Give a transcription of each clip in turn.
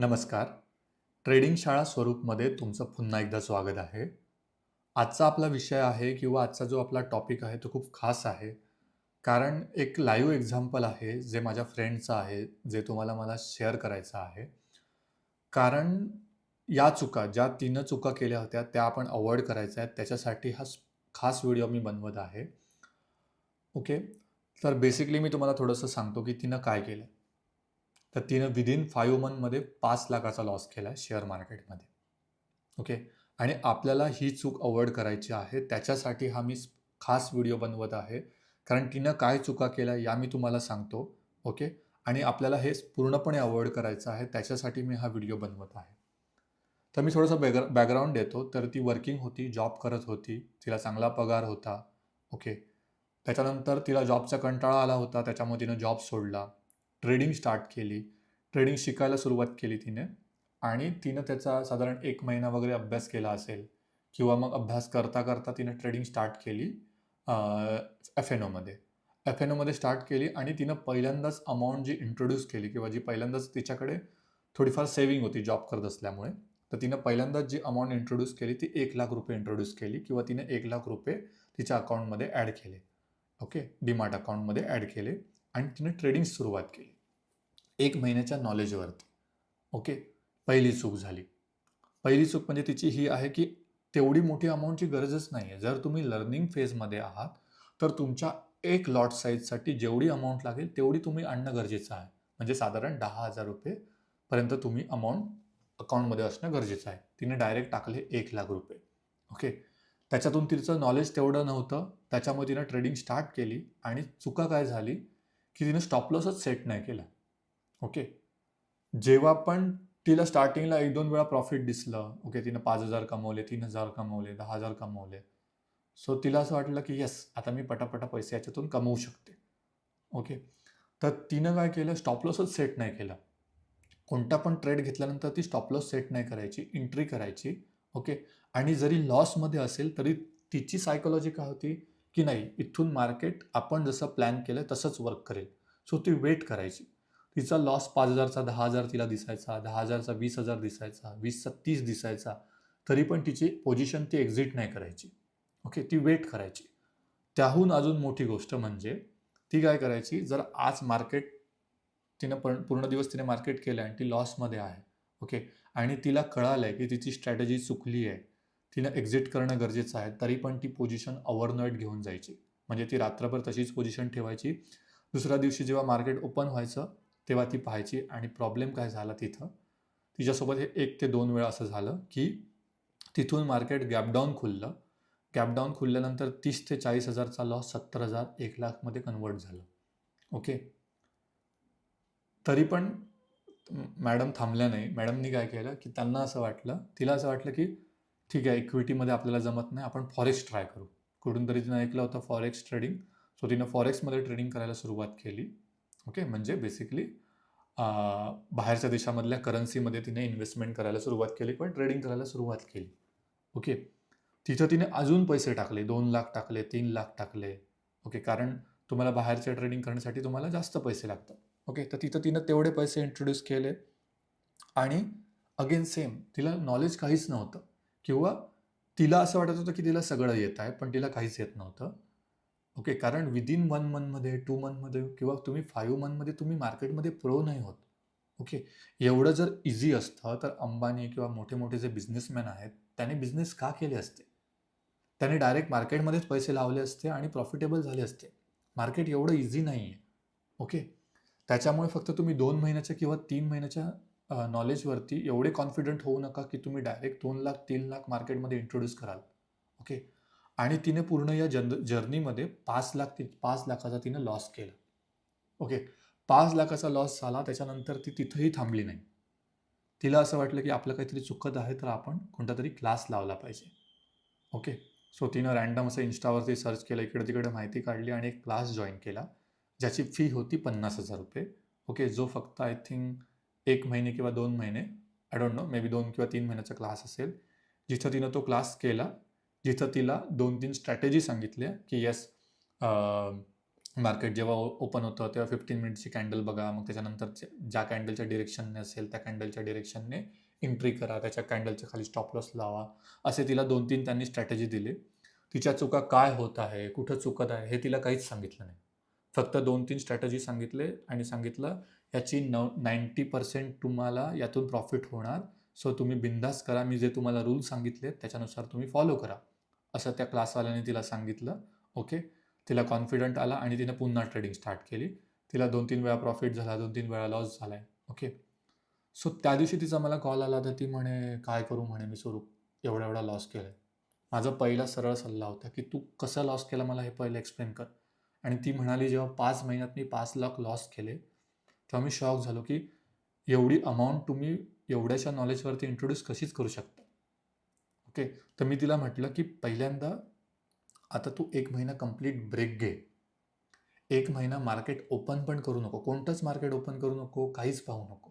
नमस्कार. ट्रेडिंग शाळा स्वरूपमध्ये तुमचं पुन्हा एकदा स्वागत आहे. आजचा आपला विषय आहे किंवा आजचा जो आपला टॉपिक आहे तो खूप खास आहे. कारण एक लाईव्ह एक्झाम्पल आहे जे माझ्या फ्रेंडचं आहे जे तुम्हाला मला शेअर करायचं आहे. कारण या चुका ज्या तिनं चुका केल्या होत्या त्या आपण अवॉइड करायच्या आहेत. त्याच्यासाठी हा खास व्हिडिओ मी बनवत आहे. ओके तर बेसिकली मी तुम्हाला थोडंसं सांगतो की तिनं काय केलं. तर तिनं विदिन फाईव्ह मंथमध्ये पाच लाखाचा लॉस केला आहे शेअर मार्केटमध्ये ओके आणि आपल्याला ही चूक अवॉइड करायची आहे त्याच्यासाठी हा मी खास व्हिडिओ बनवत आहे. कारण तिनं काय चुका केल्या या मी तुम्हाला सांगतो. ओके आणि आपल्याला हे पूर्णपणे अवॉइड करायचं आहे त्याच्यासाठी मी हा व्हिडिओ बनवत आहे. तर मी थोडंसं बॅग बॅकग्राऊंड देतो. तर ती वर्किंग होती जॉब करत होती. तिला चांगला पगार होता. ओके त्याच्यानंतर तिला जॉबचा कंटाळा आला होता त्याच्यामुळे तिनं जॉब सोडला. ट्रेडिंग स्टार्ट केली. ट्रेडिंग शिकायला सुरुवात केली तिने. आणि तिनं त्याचा साधारण एक महिना वगैरे अभ्यास केला असेल किंवा मग अभ्यास करता करता तिनं ट्रेडिंग स्टार्ट केली एफ एन ओमध्ये एफ एन ओमध्ये स्टार्ट केली आणि तिनं पहिल्यांदाच अमाऊंट जी इंट्रोड्यूस केली किंवा जी पहिल्यांदाच तिच्याकडे थोडीफार सेविंग होती जॉब करत असल्यामुळे तर तिनं पहिल्यांदाच जी अमाऊंट इंट्रोड्यूस केली ती एक लाख रुपये इंट्रोड्यूस केली किंवा तिने एक लाख रुपये तिच्या अकाउंटमध्ये ॲड केले. ओके डीमार्ट अकाउंटमध्ये ॲड केले. आणि तिने ट्रेडिंग सुरुवात केली. एक महिन्याच्या नॉलेजवरती ओके पहिली चूक झाली. पहिली चूक म्हणजे तिची ही आहे की तेवढी मोठी अमाऊंटची गरजच नाही आहे जर तुम्ही लर्निंग फेजमध्ये आहात तर तुमच्या एक लॉट साईजसाठी जेवढी अमाऊंट लागेल तेवढी तुम्ही आणणं गरजेचं आहे. म्हणजे साधारण दहा हजार रुपयेपर्यंत तुम्ही अमाऊंट अकाउंटमध्ये असणं गरजेचं आहे. तिने डायरेक्ट टाकले एक लाख रुपये. ओके त्याच्यातून तिचं नॉलेज तेवढं नव्हतं. त्याच्यामुळे तिनं ट्रेडिंग स्टार्ट केली आणि चुका काय झाली? की तिनं स्टॉप लॉसच सेट नाही केला. ओके जेव्हा पण तिला स्टार्टिंगला एक दोन वेळा प्रॉफिट दिसलं ओके तिनं पाच हजार कमवले तीन हजार कमवले दहा हजार कमवले. सो तिला असं वाटलं की येस आता मी पटापटा पैसे याच्यातून कमवू शकते. ओके तर तिनं काय केलं? स्टॉपलॉसच सेट नाही केला. कोणता पण ट्रेड घेतल्यानंतर ती स्टॉपलॉस सेट नाही करायची एंट्री करायची. ओके आणि जरी लॉसमध्ये असेल तरी तिची सायकोलॉजी काय होती? की नाही इथून मार्केट आपण जसं प्लॅन केलं तसंच वर्क करेल. सो ती वेट करायची. तिचा लॉस पाच हजारचा दहा हजार तिला दिसायचा दहा हजारचा वीस हजार दिसायचा वीसचा तीस दिसायचा तरी पण तिची पोझिशन ती एक्झिट नाही करायची. ओके ती वेट करायची. त्याहून अजून मोठी गोष्ट म्हणजे ती काय करायची? जर आज मार्केट तिनं पण पूर्ण दिवस तिने मार्केट केलं आणि ती लॉसमध्ये आहे. ओके आणि तिला कळालं आहे की तिची स्ट्रॅटेजी चुकली आहे. तिनं एक्झिट करणं गरजेचं आहे. तरी पण ती पोझिशन ओव्हरनाईट घेऊन जायची. म्हणजे ती रात्रभर तशीच पोझिशन ठेवायची. दुसऱ्या दिवशी जेव्हा मार्केट ओपन व्हायचं तेव्हा ती पाहायची आणि प्रॉब्लेम काय झाला तिथं? तिच्यासोबत हे एक ते दोन वेळा असं झालं की तिथून मार्केट गॅपडाऊन खुललं. गॅपडाऊन खुलल्यानंतर तीस ते चाळीस हजारचा लॉस सत्तर हजार एक लाखमध्ये कन्वर्ट झालं. ओके तरी पण मॅडम थांबल्या नाही. मॅडमनी काय केलं की त्यांना असं वाटलं तिला असं वाटलं की ठीक आहे इक्विटीमध्ये आपल्याला जमत नाही आपण फॉरेक्स ट्राय करू. कुठून तरी तिनं ऐकलं होतं फॉरेक्स ट्रेडिंग सो तिनं फॉरेक्समध्ये ट्रेडिंग करायला सुरुवात केली. ओके म्हणजे बेसिकली बाहेरच्या देशामधल्या करन्सीमध्ये तिने इन्व्हेस्टमेंट करायला सुरुवात केली पण ट्रेडिंग करायला सुरुवात केली. ओके तिथं तिने अजून पैसे टाकले दोन लाख टाकले तीन लाख टाकले. ओके कारण तुम्हाला बाहेरच्या ट्रेडिंग करण्यासाठी तुम्हाला जास्त पैसे लागतात. ओके तर तिथं तिनं तेवढे पैसे इंट्रोड्यूस केले. आणि अगेन सेम तिला नॉलेज काहीच नव्हतं. किंवा तिला असं वाटत होतं की तिला सगळं येत आहे पण तिला काहीच येत नव्हतं. ओके कारण विदिन वन मंथमध्ये टू मंथमध्ये किंवा तुम्ही फाईव्ह मंथमध्ये तुम्ही मार्केटमध्ये प्रो नाही होत. ओके एवढं जर इझी असतं तर अंबानी किंवा मोठे मोठे जे बिझनेसमॅन आहेत त्याने बिझनेस का केले असते? त्याने डायरेक्ट मार्केटमध्येच पैसे लावले असते आणि प्रॉफिटेबल झाले असते. मार्केट एवढं इझी नाही आहे ओके त्याच्यामुळे फक्त तुम्ही दोन महिन्याच्या किंवा तीन महिन्याच्या नॉलेजवरती एवढे कॉन्फिडंट होऊ नका की तुम्ही डायरेक्ट दोन लाख तीन लाख मार्केटमध्ये इंट्रोड्यूस कराल. ओके आणि तिने पूर्ण या जन जर्नीमध्ये पाच लाख ती पाच लाखाचा तिने लॉस केला. ओके पाच लाखाचा लॉस झाला त्याच्यानंतर ती तिथंही थांबली नाही. तिला असं वाटलं की आपलं काहीतरी चुकत आहे तर आपण कोणता तरी क्लास लावला पाहिजे. ओके सो तिनं रॅन्डम असं इन्स्टावरती सर्च केलं इकडे तिकडे माहिती काढली आणि एक क्लास जॉईन केला ज्याची फी होती पन्नास हजार रुपये. ओके जो फक्त आय थिंक एक महिने किंवा दोन महिने I don't know may be दोन किंवा तीन महिन्याचा क्लास असेल जिथं तिनं तो क्लास केला जिथं तिला दोन तीन स्ट्रॅटेजी सांगितल्या की येस मार्केट जेव्हा ओपन होतं तेव्हा 15 मिनिट्सची कॅन्डल बघा. मग त्याच्यानंतर ज्या ज्या कॅन्डलच्या डिरेक्शनने असेल त्या कॅन्डलच्या डिरेक्शनने एंट्री करा. त्याच्या कॅन्डलच्या खाली स्टॉप लॉस लावा. असे तिला 2-3 त्यांनी स्ट्रॅटेजी दिली. तिच्या चुका काय होत आहे, कुठं चुकत आहे हे तिला काहीच सांगितलं नाही. फक्त 2-3 स्ट्रॅटेजी सांगितले आणि सांगितलं याची नव 90% तुम्हाला यातून प्रॉफिट होणार. सो तुम्ही बिंदास करा. मी जे तुम्हाला रूल सांगितलेत त्याच्यानुसार तुम्ही फॉलो करा. असं त्या क्लासवाल्याने तिला सांगितलं. ओके. तिला कॉन्फिडंट आला आणि तिने पुन्हा ट्रेडिंग स्टार्ट केली. तिला 2-3 वेळा प्रॉफिट झाला, 2-3 वेळा लॉस झाला आहे ओके. सो त्या दिवशी तिचा मला कॉल आला तर ती म्हणे, "काय करू?" म्हणे, "मी स्वरूप एवढा-एवढा लॉस केलाय." माझा पहिला सरळ सल्ला होता, की "तू कसा लॉस केला मला हे पहिलं एक्सप्लेन कर." आणि ती म्हणाली, "जेव्हा पाच महिन्यात मी पाच लाख लॉस केले, तेव्हा मी शॉक झालो, की एवढी अमाऊंट तुम्ही एवढ्याशा नॉलेजवरती इंट्रोड्यूस कशीच करू शकता?" ओके. तर मी तिला म्हटलं, की "पहिल्यांदा आता तू एक महिना कंप्लीट ब्रेक घे. एक महिना मार्केट ओपन पण करू नको. कोणतंच मार्केट ओपन करू नको, काहीच पाहू नको.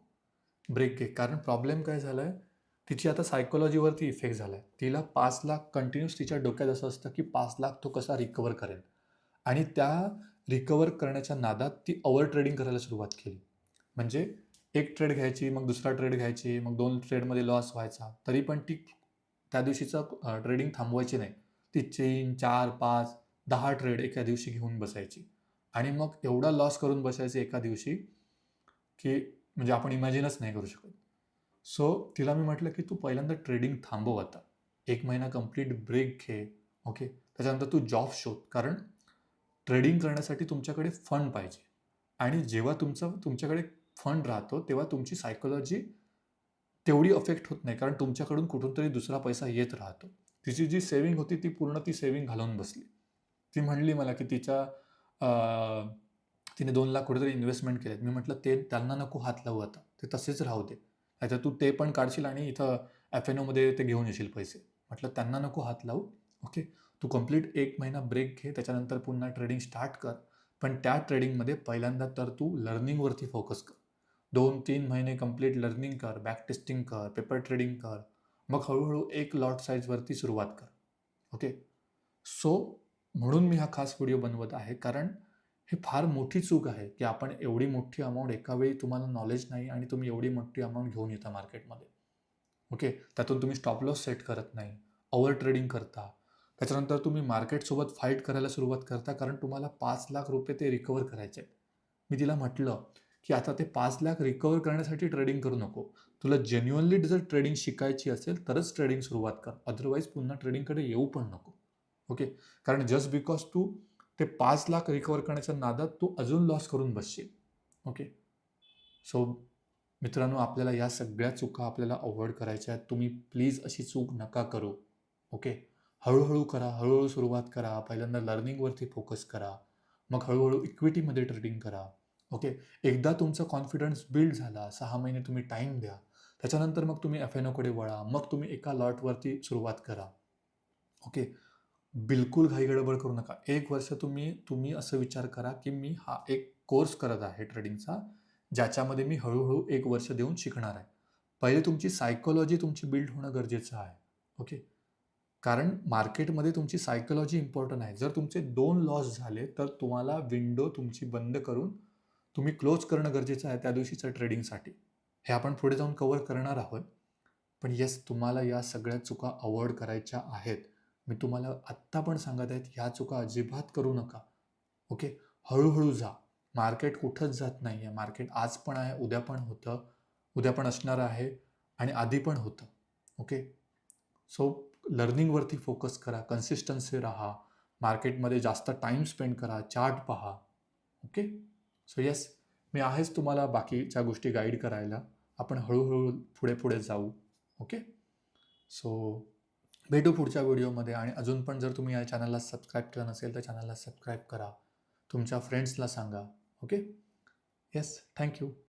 ब्रेक घे." कारण प्रॉब्लेम काय झालाय, तिची आता सायकोलॉजीवरती इफेक्ट झाला आहे तिला पाच लाख कंटिन्यूस तिच्या डोक्यात असं असतं, की पाच लाख तो कसा रिकवर करेल आणि त्या रिकवर करण्याच्या नादात ती ओव्हर ट्रेडिंग करायला सुरुवात केली. म्हणजे एक ट्रेड घ्यायची, मग दुसरा ट्रेड घ्यायची, मग दोन ट्रेडमध्ये लॉस व्हायचा. तरी पण ती त्या दिवशीचं ट्रेडिंग थांबवायची नाही. ती 3, 4, 5, 10 ट्रेड एका दिवशी घेऊन बसायची आणि मग एवढा लॉस करून बसायची एका दिवशी, की म्हणजे आपण इमॅजिनच नाही करू शकत. सो तिला मी म्हटलं, की "तू पहिल्यांदा ट्रेडिंग थांबव आता. एक महिना कंप्लीट ब्रेक घे." ओके. त्याच्यानंतर तू जॉब शोध. कारण ट्रेडिंग करण्यासाठी तुमच्याकडे फंड पाहिजे आणि जेव्हा तुमचं तुमच्याकडे फंड राहतो, तेव्हा तुमची सायकोलॉजी तेवढी अफेक्ट होत नाही. कारण तुमच्याकडून कुठून तरी दुसरा पैसा येत राहतो. तिची जी सेविंग होती ती पूर्ण ती सेविंग घालवून बसली. ती म्हणली मला, की तिच्या तिने दोन लाख कुठेतरी इन्व्हेस्टमेंट केलेत. मी म्हटलं, "ते त्यांना नको हात लावू आता. ते तसेच राहू दे. नाहीतर तू ते पण काढशील आणि इथं एफ-एन-ओमध्ये ते घेऊन येशील पैसे." म्हटलं, "त्यांना नको हात लावू. ओके. तू कंप्लीट एक महिना ब्रेक घे. त्याच्यानंतर पुन्हा ट्रेडिंग स्टार्ट कर. पण त्या ट्रेडिंगमध्ये पहिल्यांदा तर तू लर्निंगवरती फोकस कर. 2-3 महिने कंप्लीट लर्निंग कर, बॅक टेस्टिंग कर, पेपर ट्रेडिंग कर. मग हळूहळू एक लॉट साईजवरती सुरुवात कर." ओके. सो म्हणून मी हा खास व्हिडिओ बनवत आहे. कारण ही फार मोठी चूक आहे, की आपण एवढी मोठी अमाऊंट एका वेळी तुम्हाला नॉलेज नाही आणि तुम्ही एवढी मोठी अमाऊंट घेऊन येता मार्केटमध्ये. ओके. त्यातून तुम्ही स्टॉप लॉस सेट करत नाही. ओव्हर ट्रेडिंग करता. त्याच्यानंतर तुम्ही मार्केटसोबत फाईट करायला सुरुवात करता कारण तुम्हाला पाच लाख रुपये ते रिकवर करायचे आहेत. मी तिला म्हटलं, की "आता ते पाच लाख रिकवर करण्यासाठी ट्रेडिंग करू नको. तुला जेन्युअनली जर ट्रेडिंग शिकायची असेल तरच ट्रेडिंग सुरुवात कर. अदरवाईज पुन्हा ट्रेडिंगकडे येऊ पण नको." ओके. कारण जस्ट बिकॉज तू ते पाच लाख रिकवर करण्याच्या नादात तू अजून लॉस करून बसशील. ओके. सो मित्रांनो, आपल्याला या सगळ्या चुका आपल्याला अवॉइड करायच्या आहेत. तुम्ही प्लीज अशी चूक नका करू. ओके. हळूहळू करा. हळूहळू सुरुवात करा. पहिल्यांदा लर्निंगवरती फोकस करा. मग हळूहळू इक्विटीमध्ये ट्रेडिंग करा. ओके. एकदा तुमचा कॉन्फिडन्स बिल्ड झाला, सहा महिने तुम्ही टाईम द्या. त्याच्यानंतर मग तुम्ही एफ-एन-ओकडे वळा. मग तुम्ही एका लॉटवरती सुरुवात करा. ओके. बिलकुल घाई-गडबड करू नका. एक वर्ष तुम्ही तुम्ही असं विचार करा, की मी हा एक कोर्स करत आहे ट्रेडिंगचा, ज्याच्यामध्ये मी हळूहळू एक वर्ष देऊन शिकणार आहे. पहिले तुमची सायकॉलॉजी तुमची बिल्ड होणं गरजेचं आहे. ओके. कारण मार्केटमध्ये तुमची सायकॉलॉजी इम्पॉर्टंट आहे. जर तुमचे दोन लॉस झाले, तर तुम्हाला विंडो तुमची बंद करून तुम्ही क्लोज करणं गरजेचं आहे त्या दिवशीच्या ट्रेडिंगसाठी. हे आपण पुढे जाऊन कवर करणार आहोत. पण येस, तुम्हाला या सगळ्या चुका अवॉइड करायच्या आहेत. मी तुम्हाला आत्ता पण सांगत आहेत ह्या चुका अजिबात करू नका. ओके. हळूहळू जा. मार्केट कुठंच जात नाही आहे मार्केट आज पण आहे, उद्या पण होतं, उद्या पण असणार आहे आणि आधी पण होतं. ओके. सो लर्निंगवरती फोकस करा. कन्सिस्टन्सी राहा. मार्केटमध्ये जास्त टाईम स्पेंड करा. चार्ट पहा. ओके. सो येस, मी आहेच तुम्हाला बाकीच्या गोष्टी गाईड करायला. आपण हळूहळू पुढे-पुढे जाऊ. ओके. सो भेटू पुढच्या व्हिडिओमध्ये आणि अजून पण जर तुम्ही या चॅनलला सबस्क्राईब केलं नसेल, तर चॅनलला सबस्क्राईब करा. तुमच्या फ्रेंड्सला सांगा. ओके. Yes, thank you